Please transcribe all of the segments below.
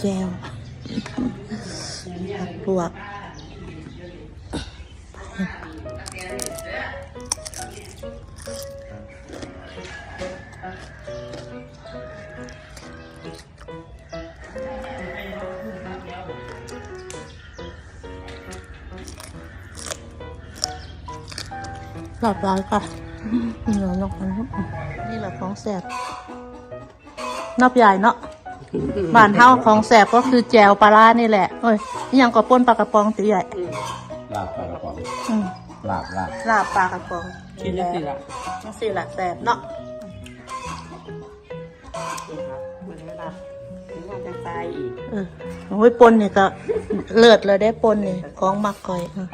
แจวผักลวกหลับร้ายค่ะเหนียนอกนะครับนี่แหละของแสบนอบใหญ่เนาะ บ้านเฮาของแสบก็คือแจวปลาร้านี่แหละเอ้ยนี่ยังก็ป้นปลากระป๋องตีใหญ่ลาบปลากระป๋องอืมลาบลาบลาบปลากระป๋องกินได้สิละจังสี่ละแสบเนาะมันไม่รับถึงว่าจะตายอีกเออโอ้ยปนเนี่ยก็เลิศเลยได้ปนเนี่ยของมักก่อยอะ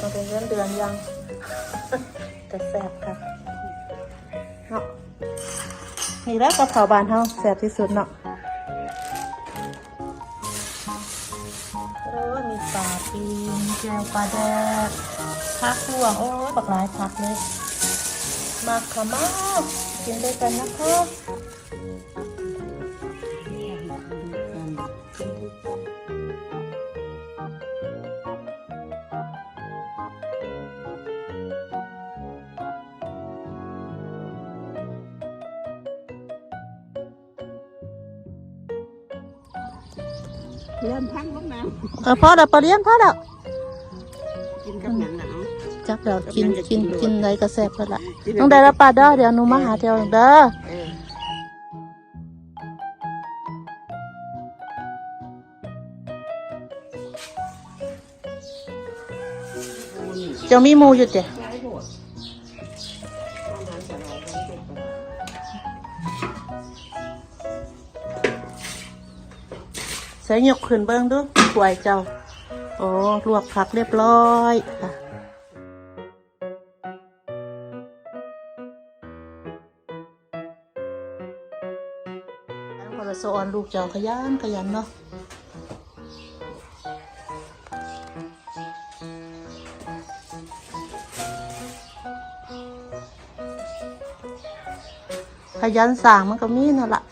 ก็เป็นเรื่องเดือนยัง แต่แสบค่ะเนาะ นี่แหล้วกะเพราบานเฮาแสบที่สุดเนาะโอ้ยมีปลาปีนแจวปลาแดกพักห่วงโอ้ยบักหลายพักเลยมากค่ะมากกินด้วยกันนะคะ เริ่มพังลูกน้เออพ่อเดี๋ยวปลาเลี้ยงพ่อเดี๋ยวำกินกับหนังหนาวจักเดี๋ยวกินกินกินอะไรก็แซ่บเพิ่นละต้องได้ละปลาเด้อเดี๋ยวหนูมาหาเที่ยวเด้อ เออเจ้ามีหมูอยู่เจ้ใช้หมด ส่หยกขึ้นเบิ้งดูสวยเจ้า โอ้ลวกผักเรียบร้อยค่ะพอละโซออนลูกเจ้าขยันขยันเนาะขยันสร้างมันก็มีนั่นแหละ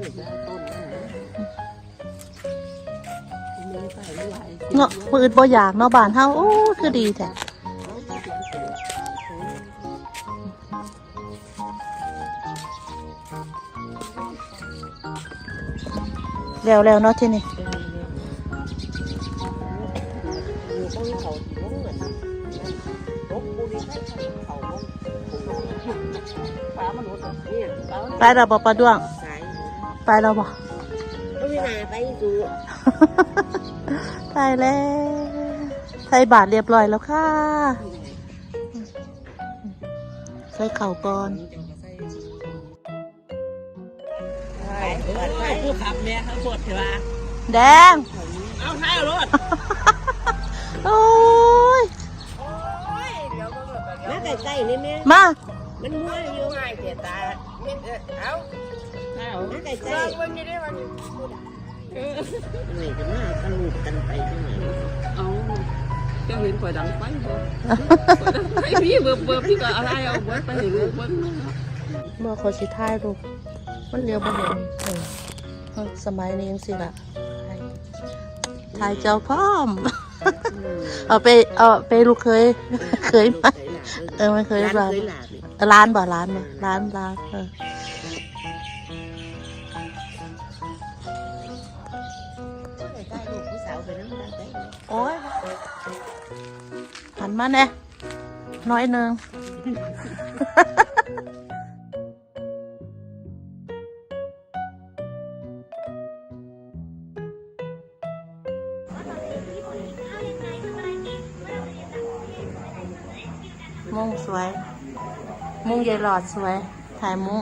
เออจะต้นนะมีใส่ไม่ไหวเนาะมืออื่นบ่อยากเนาะบ้านเฮาโอ้คือดีแท้แล้วแล้วเนาะที่นี่อยู่ต้องเขาที่วงเหมือนรบบุรีใช้เขาวงฟ้ามันรถเนี่ยฟ้ามันไปเราบ่ปลาด้วงสาย ไปเราบ่ก็ไม่นาไปดูไปแล้วใส่บาทเรียบร้อยแล้วค่ะ ใส่เข่าวก่อนใช่ใช่ผู้ขับเนี่ยเขาปวดใช่ปะแดง เอาท้ายเอารถโอ้ยมาใกล้ๆนี่แม่มา มันมัวอยู่ง่ายเสียตาเอา เอามาใกล้ๆวันนี้ได้วันเออไหนจะมาตลูกกันไปที่ไหนเอาเจ้าเห็นข่อยดังไฟบ่ข่อยดังไฟพี่เบิบเบิบพี่ก็อะไรเอาเบิดไปให้ลูกเบิ่งเนาะบอกขอสิท้ายลูกมันเรียวบ่เห็นเออเออสมัยนี้ยังสิล่ะถ่ายเจ้าพร้อม เอาไปเอาไปลูกเคย เคยมาเออไม่เคยร้านร้านเคยหลาบนี่ร้านบ่ร้านบ่ร้านร้านเออ โอ้ยหันมาแน่น้อยหนึ่งมุ้งสวย มุ้งใหญ่หลอดสวย ถ่ายมุ้ง